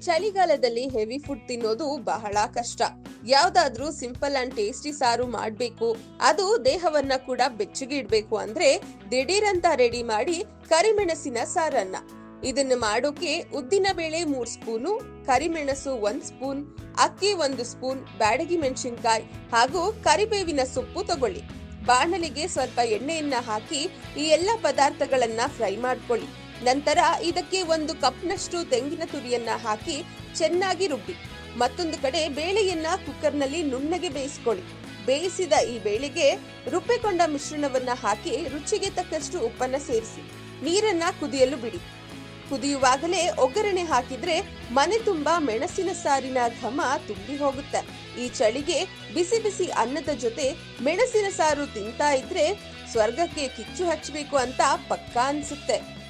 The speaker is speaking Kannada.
ಚಳಿಗಾಲದಲ್ಲಿ ಹೆವಿ ಫುಡ್ ತಿನ್ನೋದು ಬಹಳ ಕಷ್ಟ. ಯಾವ್ದಾದ್ರೂ ಸಿಂಪಲ್ ಅಂಡ್ ಟೇಸ್ಟಿ ಸಾರು ಮಾಡ್ಬೇಕು. ಅದು ದೇಹವನ್ನ ಕೂಡ ಬೆಚ್ಚಗೆ ಇಡ್ಬೇಕು ಅಂದ್ರೆ ದಿಢೀರಂತ ರೆಡಿ ಮಾಡಿ ಕರಿಮೆಣಸಿನ ಸಾರನ್ನ. ಇದನ್ನ ಮಾಡೋಕೆ ಉದ್ದಿನ ಬೇಳೆ ಮೂರ್ ಸ್ಪೂನು, ಕರಿಮೆಣಸು ಒಂದ್ ಸ್ಪೂನ್, ಅಕ್ಕಿ ಒಂದು ಸ್ಪೂನ್, ಬ್ಯಾಡಗಿ ಮೆಣಸಿನ್ಕಾಯಿ ಹಾಗೂ ಕರಿಬೇವಿನ ಸೊಪ್ಪು ತಗೊಳ್ಳಿ. ಬಾಣಲಿಗೆ ಸ್ವಲ್ಪ ಎಣ್ಣೆಯನ್ನ ಹಾಕಿ ಈ ಎಲ್ಲ ಪದಾರ್ಥಗಳನ್ನ ಫ್ರೈ ಮಾಡ್ಕೊಳ್ಳಿ. ನಂತರ ಇದಕ್ಕೆ ಒಂದು ಕಪ್ನಷ್ಟು ತೆಂಗಿನ ತುರಿಯನ್ನ ಹಾಕಿ ಚೆನ್ನಾಗಿ ರುಬ್ಬಿ. ಮತ್ತೊಂದು ಕಡೆ ಬೇಳೆಯನ್ನ ಕುಕ್ಕರ್ನಲ್ಲಿ ನುಣ್ಣಗೆ ಬೇಯಿಸ್ಕೊಳ್ಳಿ. ಬೇಯಿಸಿದ ಈ ಬೇಳೆಗೆ ರುಬ್ಬಿಕೊಂಡ ಮಿಶ್ರಣವನ್ನ ಹಾಕಿ ರುಚಿಗೆ ತಕ್ಕಷ್ಟು ಉಪ್ಪನ್ನ ಸೇರಿಸಿ. ನೀರನ್ನ ಕುದಿಯಲು ಬಿಡಿ. ಕುದಿಯುವಾಗಲೇ ಒಗ್ಗರಣೆ ಹಾಕಿದ್ರೆ ಮನೆ ತುಂಬಾ ಮೆಣಸಿನ ಸಾರಿನ ಘಮ ತುಂಬಿ ಹೋಗುತ್ತೆ. ಈ ಚಳಿಗೆ ಬಿಸಿ ಬಿಸಿ ಅನ್ನದ ಜೊತೆ ಮೆಣಸಿನ ಸಾರು ತಿಂತಾ ಇದ್ರೆ ಸ್ವರ್ಗಕ್ಕೆ ಕಿಚ್ಚು ಹಚ್ಚಬೇಕು ಅಂತ ಪಕ್ಕಾ ಅನ್ಸುತ್ತೆ.